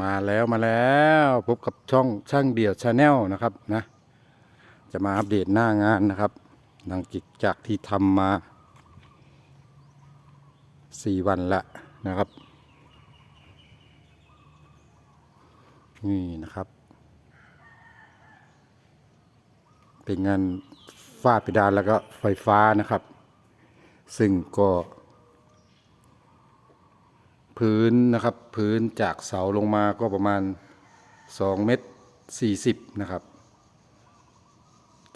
มาแล้วมาแล้วพบกับช่องช่างเดี่ยวชาแนลนะครับนะจะมาอัปเดตหน้างานนะครับหลังจากที่ทำมาสี่วันละนะครับ นี่นะครับ เป็นงานฝ้าเพดานแล้วก็ไฟฟ้านะครับ ซึ่งก็ พื้นนะครับ พื้นจากเสาลงมาก็ประมาณ 2 เมตร 40 นะครับ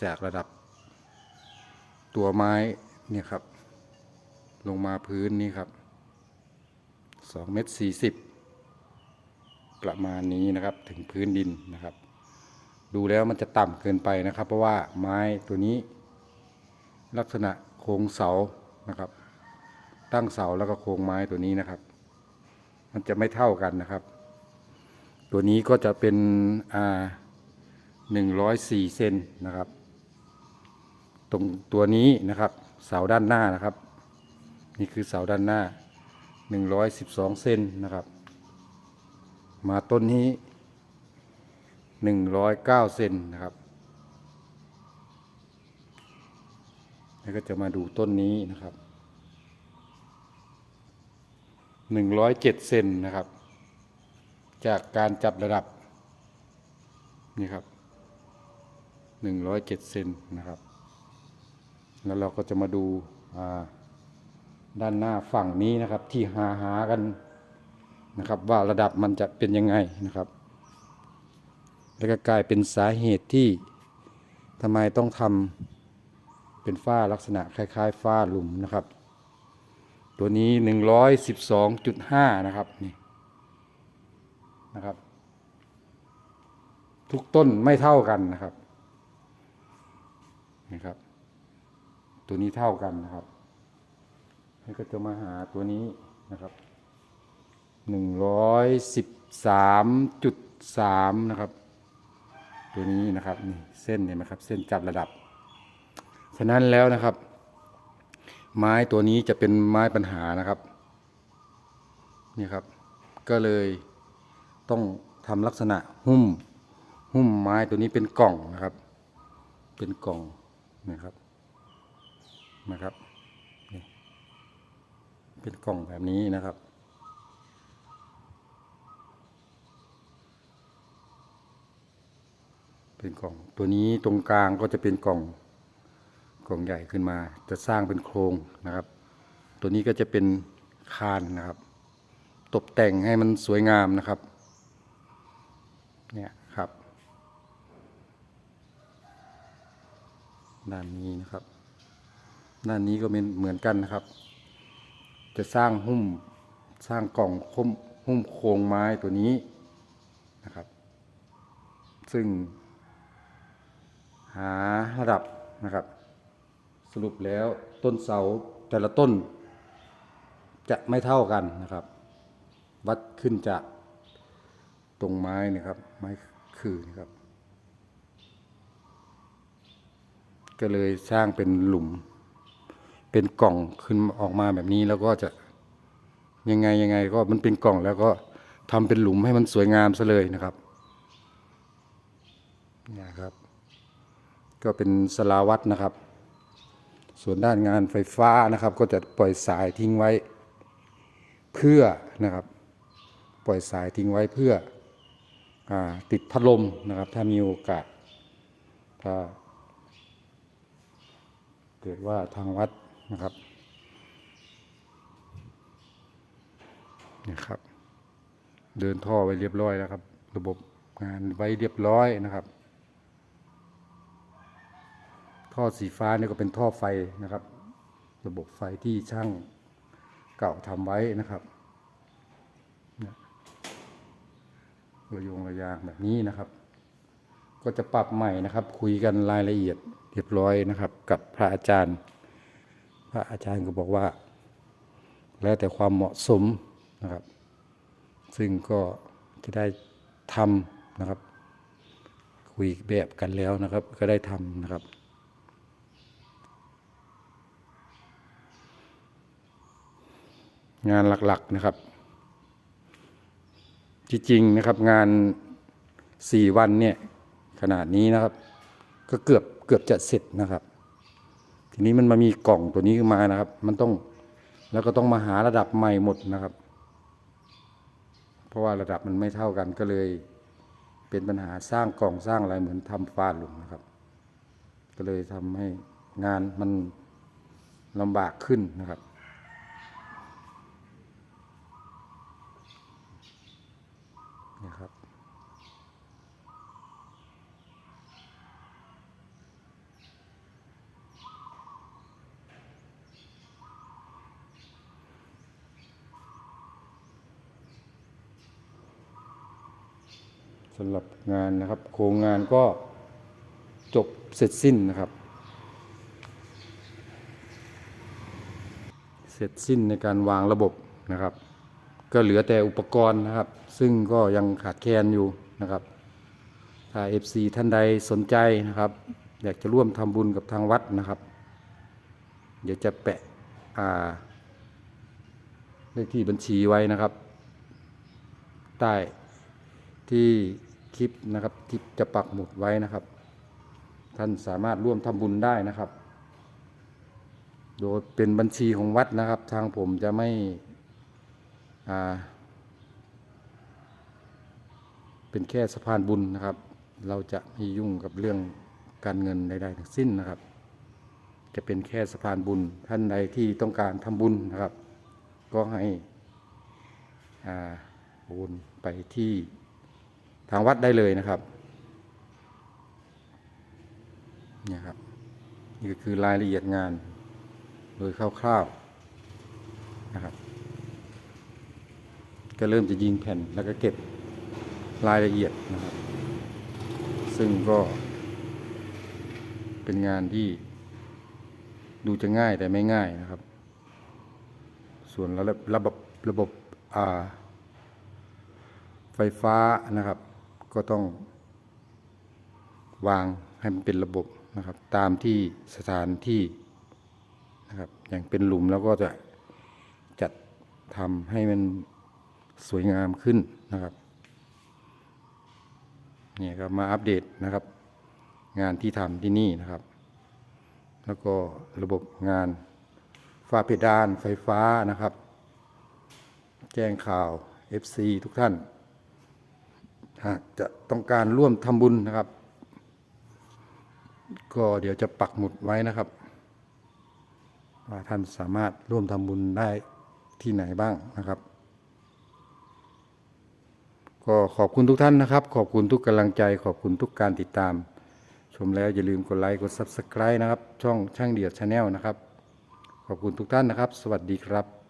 จากระดับ ตัวไม้เนี่ยครับ ลงมาพื้นนี่ครับ 2 เมตร 40 ประมาณนี้นะครับถึงพื้นดินนะครับ ดูแล้วมันจะต่ำเกินไปนะครับ เพราะว่าไม้ตัวนี้ ลักษณะโครงเสานะครับ ตั้งเสาแล้วก็โครงไม้ตัวนี้นะครับ มันจะไม่เท่ากันนะครับ ตัวนี้ก็จะเป็นอ่าหนึ่งร้อยสี่เซนนะครับ ตรงตัวนี้นะครับ เสาด้านหน้านะครับ นี่คือเสาด้านหน้าหนึ่งร้อยสิบสองเซนนะครับ มาต้นนี้หนึ่งร้อยเก้าเซนนะครับแล้วก็จะมาดูต้นนี้นะครับ หนึ่งร้อยเจ็ดเซนนะครับ จากการจับระดับนี่ครับหนึ่งร้อยเจ็ดเซนนะครับ แล้วเราก็จะมาดูาด้านหน้าฝั่งนี้นะครับ ที่หาหากันนะครับ ว่าระดับมันจะเป็นยังไงนะครับ แล้วก็กลายเป็นสาเหตุที่ทำไมต้องทำเป็นฝ้าลักษณะคล้าย ๆ ฝ้าหลุมนะครับ ตัวนี้112.5นะครับนี่นะครับ ทุกต้นไม่เท่ากันนะครับนี่ครับ ตัวนี้เท่ากันนะครับนี่ก็จะมาหาตัวนี้นะครับ113.3นะครับ ตัวนี้นะครับนี่เส้นเห็นไหมครับ เส้นจับระดับ ฉะนั้นแล้วนะครับ ไม้ตัวนี้จะเป็นไม้ปัญหานะครับ นี่ครับ ก็เลยต้องทำลักษณะหุ้ม หุ้มไม้ตัวนี้เป็นกล่องนะครับ เป็นกล่องนะครับนะครับเป็นกล่องแบบนี้นะครับเป็นกล่องตัวนี้ตรงกลางก็จะเป็นกล่อง กล่องใหญ่ขึ้นมาจะสร้างเป็นโครงนะครับ ตัวนี้ก็จะเป็นคานนะครับ ตกแต่งให้มันสวยงามนะครับเนี่ยครับด้านนี้นะครับ ด้านนี้ก็เป็นเหมือนกันนะครับ จะสร้างหุ้มสร้างกล่องหุ้มหุ้มโครงไม้ตัวนี้นะครับ ซึ่งหาระดับนะครับ รุปแล้วต้นเสาแต่ละต้น จะไม่เท่ากันนะครับ วัดขึ้นจากตรงไม้นะครับไม้คือนะครับ ก็เลยสร้างเป็นหลุม เป็นกล่องขึ้นออกมาแบบนี้แล้วก็จะยังไงยังไงก็มันเป็นกล่องแล้วก็ทำเป็นหลุมให้มันสวยงามซะเลยนะครับเนี่ยครับ ก็เป็นสลาวัตนะครับ ส่วนด้านงานไฟฟ้านะครับ ก็จะปล่อยสายทิ้งไว้ เพื่อนะครับ ปล่อยสายทิ้งไว้เพื่ออติดพัดลมนะครับ ถ้ามีโอกาสถ้าเกิดว่าทางวัดนะครับนี่ครับ เดินท่อไว้เรียบร้อยแล้วครับ ระบบงานไว้เรียบร้อยนะครับ ท่อสีฟ้านี่ก็เป็นท่อไฟนะครับ ระบบไฟที่ช่างเก่าทำไว้นะครับระยงระยางแบบนี้นะครับ ก็จะปรับใหม่นะครับ คุยกันรายละเอียดเรียบร้อยนะครับ กับพระอาจารย์ พระอาจารย์ก็บอกว่า แล้วแต่ความเหมาะสมนะครับ ซึ่งก็จะได้ทำนะครับ คุยแบบกันแล้วนะครับ ก็ได้ทำนะครับ งานหลักๆนะครับ จริงๆนะครับงานสี่วันเนี่ยขนาดนี้นะครับ ก็เกือบเกือบจะเสร็จนะครับ ทีนี้มันมามีกล่องตัวนี้ขึ้นมานะครับ มันต้องแล้วก็ต้องมาหาระดับใหม่หมดนะครับ เพราะว่าระดับมันไม่เท่ากันก็เลย เป็นปัญหาสร้างกล่องสร้างอะไรเหมือนทำฟ้าหลุมนะครับ ก็เลยทำให้งานมันลำบากขึ้นนะครับ นี่ครับ สำหรับงานนะครับ โครงงานก็จบเสร็จสิ้นนะครับ เสร็จสิ้นในการวางระบบนะครับ ก็เหลือแต่อุปกรณ์นะครับ ซึ่งก็ยังขาดแคลนอยู่นะครับ ถ้า FC ท่านใดสนใจนะครับ อยากจะร่วมทำบุญกับทางวัดนะครับ เดี๋ยวจะแปะอ่าเลขที่บัญชีไว้นะครับ ใต้ที่คลิปนะครับที่จะปักหมุดไว้นะครับ ท่านสามารถร่วมทำบุญได้นะครับ โดยเป็นบัญชีของวัดนะครับ ทางผมจะไม่ เป็นแค่สะพานบุญนะครับ เราจะไม่ยุ่งกับเรื่องการเงินใดๆทั้งสิ้นนะครับ จะเป็นแค่สะพานบุญท่านใดที่ต้องการทำบุญนะครับ ก็ให้อ่าโอนไปที่ทางวัดได้เลยนะครับนี่ครับนี่ก็คือรายละเอียดงานโดยคร่าวๆนะครับ ก็เริ่มจะยิงแผ่นแล้วก็เก็บรายละเอียดนะครับ ซึ่งก็เป็นงานที่ดูจะง่ายแต่ไม่ง่ายนะครับ ส่วนระบบระบบระบบไฟฟ้านะครับ ก็ต้องวางให้มันเป็นระบบนะครับ ตามที่สถานที่นะครับ อย่างเป็นหลุมแล้วก็จะจัดทำให้มัน สวยงามขึ้นนะครับนี่ครับมาอัปเดตนะครับ งานที่ทำที่นี่นะครับ แล้วก็ระบบงานฝ้าเพดานไฟฟ้านะครับ แจ้งข่าว FC ทุกท่าน หากจะต้องการร่วมทำบุญนะครับ ก็เดี๋ยวจะปักหมุดไว้นะครับว่าท่านสามารถร่วมทำบุญได้ที่ไหนบ้างนะครับ ก็ขอบคุณทุกท่านนะครับ ขอบคุณทุกกำลังใจ ขอบคุณทุกการติดตาม ชมแล้วอย่าลืมกดไลค์กด Subscribe นะครับ ช่องช่างเดียดชาแนลนะครับ ขอบคุณทุกท่านนะครับ สวัสดีครับ